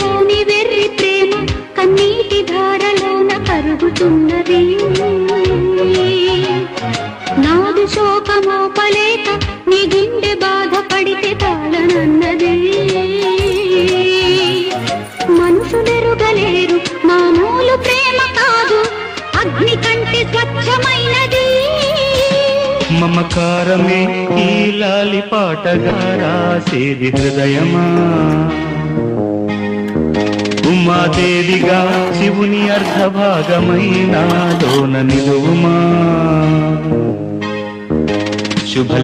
రాని వెర్రి ప్రేమ కన్నీటి ధారలోన కరుగుతున్నది. నాదు శోకమోపలేక నీ స్వచ్ఛమైనది. మమకారమే ఈ లాలి పాటగా రాసేది హృదయమా? ఉమాదేవిగా శివుని అర్ధభాగమైన లోన నిలువుమా? శుభ